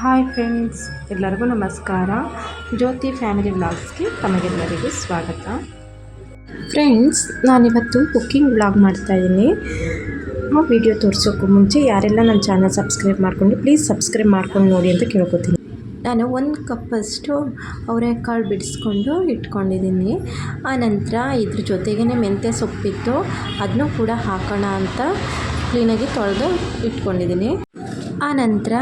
Hi friends ಎಲ್ಲರಿಗೂ ನಮಸ್ಕಾರ. ಜ್ಯೋತಿ family ವ್ಲಾಗ್ಸ್ಗೆ ತಮಗೆಲ್ಲರಿಗೂ ಸ್ವಾಗತ. ಫ್ರೆಂಡ್ಸ್ ನಾನಿವತ್ತು ಕುಕ್ಕಿಂಗ್ ವ್ಲಾಗ್ ಮಾಡ್ತಾಯಿದ್ದೀನಿ ವಿಡಿಯೋ ತೋರಿಸೋಕ್ಕೂ ಮುಂಚೆ ಯಾರೆಲ್ಲ ನನ್ನ ಚಾನಲ್ ಸಬ್ಸ್ಕ್ರೈಬ್ ಮಾಡಿಕೊಂಡು ಪ್ಲೀಸ್ ಸಬ್ಸ್ಕ್ರೈಬ್ ಮಾಡ್ಕೊಂಡು ನೋಡಿ ಅಂತ ಕೇಳ್ಕೊತೀನಿ. ನಾನು ಒಂದು ಕಪ್ಪಷ್ಟು ಅವರೆಕಾಳು ಬಿಡಿಸ್ಕೊಂಡು ಇಟ್ಕೊಂಡಿದ್ದೀನಿ. ಆನಂತರ ಇದ್ರ ಜೊತೆಗೇ ಮೆಂತ್ಯ ಸೊಪ್ಪಿತ್ತು. ಅದನ್ನೂ ಕೂಡ ಹಾಕೋಣ ಅಂತ ಕ್ಲೀನಾಗಿ ತೊಳೆದು ಇಟ್ಕೊಂಡಿದ್ದೀನಿ. ಆನಂತರ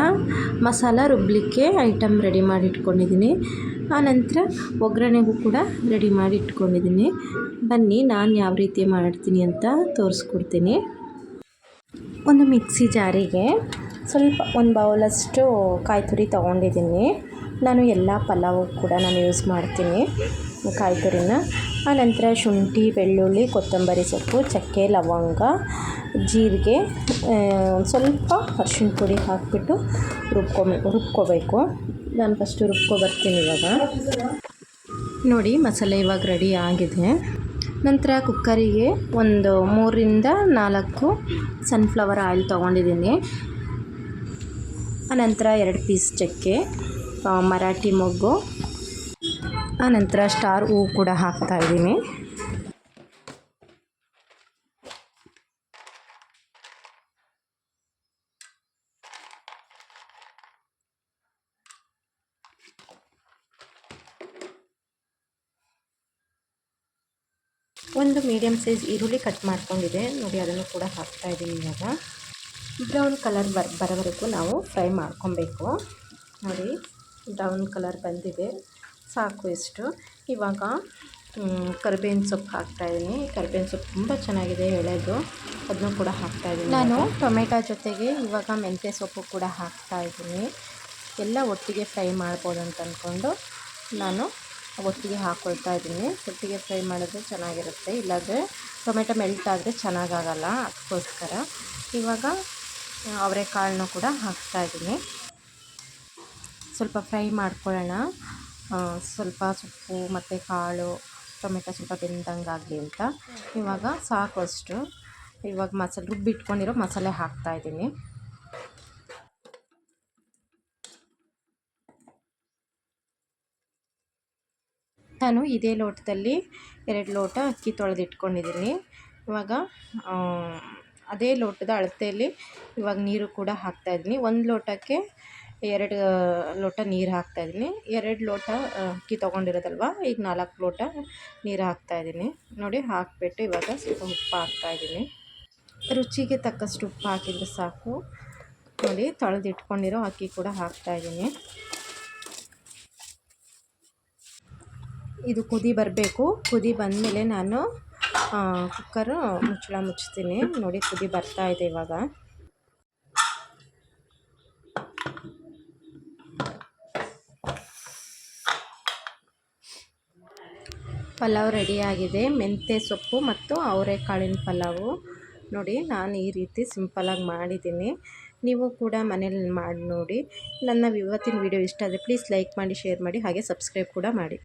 ಮಸಾಲ ರುಬ್ಬಲಿಕ್ಕೆ ಐಟಮ್ ರೆಡಿ ಮಾಡಿ ಇಟ್ಕೊಂಡಿದ್ದೀನಿ ಆನಂತರ ಒಗ್ಗರಣೆಗೂ ಕೂಡ ರೆಡಿ ಮಾಡಿ ಇಟ್ಕೊಂಡಿದ್ದೀನಿ ಬನ್ನಿ, ನಾನು ಯಾವ ರೀತಿ ಮಾಡ್ತೀನಿ ಅಂತ ತೋರಿಸ್ಕೊಡ್ತೀನಿ. ಒಂದು ಮಿಕ್ಸಿ ಜಾರಿಗೆ ಸ್ವಲ್ಪ ಒಂದು ಬೌಲಷ್ಟು ಕಾಯಿ ತುರಿ ತೊಗೊಂಡಿದ್ದೀನಿ. ನಾನು ಎಲ್ಲ ಪಲಾವು ಕೂಡ ನಾನು ಯೂಸ್ ಮಾಡ್ತೀನಿ ಕಾಯಿ ತುರಿನ. ಆನಂತರ ಶುಂಠಿ, ಬೆಳ್ಳುಳ್ಳಿ, ಕೊತ್ತಂಬರಿ ಸೊಪ್ಪು, ಚಕ್ಕೆ, ಲವಂಗ ಜೀರಿಗೆ ಸ್ವಲ್ಪ ಅರ್ಶಿನ ಪುಡಿ ಹಾಕಿಬಿಟ್ಟು ರುಬ್ಕೊಬೇಕು ರುಬ್ಕೋಬೇಕು. ನಾನು ಫಸ್ಟು ರುಬ್ಕೊ ಬರ್ತೀನಿ ಇವಾಗ. ನೋಡಿ ಮಸಾಲೆ ಇವಾಗ ರೆಡಿ ಆಗಿದೆ. ನಂತರ ಕುಕ್ಕರಿಗೆ ಒಂದು ಮೂರರಿಂದ ನಾಲ್ಕು ಸನ್ಫ್ಲವರ್ ಆಯಿಲ್ ತೊಗೊಂಡಿದ್ದೀನಿ. ಆನಂತರ ಎರಡು ಪೀಸ್ ಚಕ್ಕೆ ಮರಾಠಿ ಮೊಗ್ಗು. ಆನಂತರ ಸ್ಟಾರ್ ಹೂವು ಕೂಡ ಹಾಕ್ತಾ ಒಂದು ಮೀಡಿಯಮ್ ಸೈಜ್ ಈರುಳ್ಳಿ ಕಟ್ ಮಾಡ್ಕೊಂಡಿದೆ. ನೋಡಿ, ಅದನ್ನು ಕೂಡ ಹಾಕ್ತಾ ಇದ್ದೀನಿ ಇವಾಗ. ಬ್ರೌನ್ ಕಲರ್ ಬರ್ ಬರೋವರೆಗೂ ನಾವು ಫ್ರೈ ಮಾಡ್ಕೊಬೇಕು. ನೋಡಿ ಬ್ರೌನ್ ಕಲರ್ ಬಂದಿದೆ. ಸಾಕು ಇಷ್ಟು. ಇವಾಗ ಕರಿಬೇವಿನ ಸೊಪ್ಪು ಹಾಕ್ತಾಯಿದ್ದೀನಿ ಕರಿಬೇವಿನ ಸೊಪ್ಪು ತುಂಬ ಚೆನ್ನಾಗಿದೆ ಎಳೆದು. ಅದನ್ನು ಕೂಡ ಹಾಕ್ತಾಯಿದ್ದೀನಿ ನಾನು ಟೊಮೆಟೊ ಜೊತೆಗೆ ಇವಾಗ ಮೆಂತ್ಯ ಸೊಪ್ಪು ಕೂಡ ಹಾಕ್ತಾಯಿದ್ದೀನಿ ಎಲ್ಲ ಒಟ್ಟಿಗೆ ಫ್ರೈ ಮಾಡ್ಬೋದು ಅಂತ ಅಂದ್ಕೊಂಡು ನಾನು ಒಟ್ಟಿಗೆ ಹಾಕ್ಕೊಳ್ತಾ ಇದ್ದೀನಿ. ಒಟ್ಟಿಗೆ ಫ್ರೈ ಮಾಡಿದ್ರೆ ಚೆನ್ನಾಗಿರುತ್ತೆ. ಇಲ್ಲಾಂದರೆ ಟೊಮೆಟೊ ಮೆಲ್ಟ್ ಆದರೆ ಚೆನ್ನಾಗಾಗಲ್ಲ. ಅದಕ್ಕೋಸ್ಕರ ಇವಾಗ ಅವರೆಕಾಳನ್ನು ಕೂಡ ಹಾಕ್ತಾ ಇದ್ದೀನಿ. ಸ್ವಲ್ಪ ಫ್ರೈ ಮಾಡ್ಕೊಳ್ಳೋಣ. ಸ್ವಲ್ಪ ಸೊಪ್ಪು ಮತ್ತು ಕಾಳು, ಟೊಮೆಟೊ ಸ್ವಲ್ಪ ಬೆಂದಂಗೆ ಆಗಲಿ ಅಂತ. ಇವಾಗ ಸಾಕು ಅಷ್ಟು ಇವಾಗ ಮಸಾಲೆ, ರುಬ್ಬಿಟ್ಕೊಂಡಿರೋ ಮಸಾಲೆ ಹಾಕ್ತಾಯಿದ್ದೀನಿ ನಾನು ಇದೇ ಲೋಟದಲ್ಲಿ ಎರಡು ಲೋಟ ಅಕ್ಕಿ ತೊಳೆದಿಟ್ಕೊಂಡಿದ್ದೀನಿ. ಇವಾಗ ಅದೇ ಲೋಟದ ಅಳತೆಯಲ್ಲಿ ಇವಾಗ ನೀರು ಕೂಡ ಹಾಕ್ತಾಯಿದ್ದೀನಿ ಒಂದು ಲೋಟಕ್ಕೆ ಎರಡು ಲೋಟ ನೀರು ಹಾಕ್ತಾಯಿದ್ದೀನಿ ಎರಡು ಲೋಟ ಅಕ್ಕಿ ತೊಗೊಂಡಿರೋದಲ್ವ? ಈಗ ನಾಲ್ಕು ಲೋಟ ನೀರು ಹಾಕ್ತಾಯಿದ್ದೀನಿ ನೋಡಿ, ಹಾಕಿಬಿಟ್ಟು ಇವಾಗ ಸ್ವಲ್ಪ ಉಪ್ಪು ಹಾಕ್ತಾಯಿದ್ದೀನಿ ರುಚಿಗೆ ತಕ್ಕಷ್ಟು ಉಪ್ಪು ಹಾಕಿದರೆ ಸಾಕು. ನೋಡಿ, ತೊಳೆದಿಟ್ಕೊಂಡಿರೋ ಅಕ್ಕಿ ಕೂಡ ಹಾಕ್ತಾಯಿದ್ದೀನಿ ಇದು ಕುದಿ ಬರಬೇಕು. ಕುದಿ ಬಂದಮೇಲೆ ನಾನು ಕುಕ್ಕರು ಮುಚ್ಚಳ ಮುಚ್ತೀನಿ ನೋಡಿ, ಕುದಿ ಬರ್ತಾ ಇದೆ ಇವಾಗ. ಪಲಾವ್ ರೆಡಿಯಾಗಿದೆ ಮೆಂತ್ಯ ಸೊಪ್ಪು ಮತ್ತು ಅವರೆಕಾಳಿನ ಪಲಾವು. ನೋಡಿ, ನಾನು ಈ ರೀತಿ ಸಿಂಪಲಾಗಿ ಮಾಡಿದ್ದೀನಿ. ನೀವು ಕೂಡ ಮನೇಲಿ ಮಾಡಿ ನೋಡಿ. ನನ್ನ ಇವತ್ತಿನ ವಿಡಿಯೋ ಇಷ್ಟ ಆದರೆ ಪ್ಲೀಸ್ ಲೈಕ್ ಮಾಡಿ ಶೇರ್ ಮಾಡಿ, ಹಾಗೆ ಸಬ್ಸ್ಕ್ರೈಬ್ ಕೂಡ ಮಾಡಿ.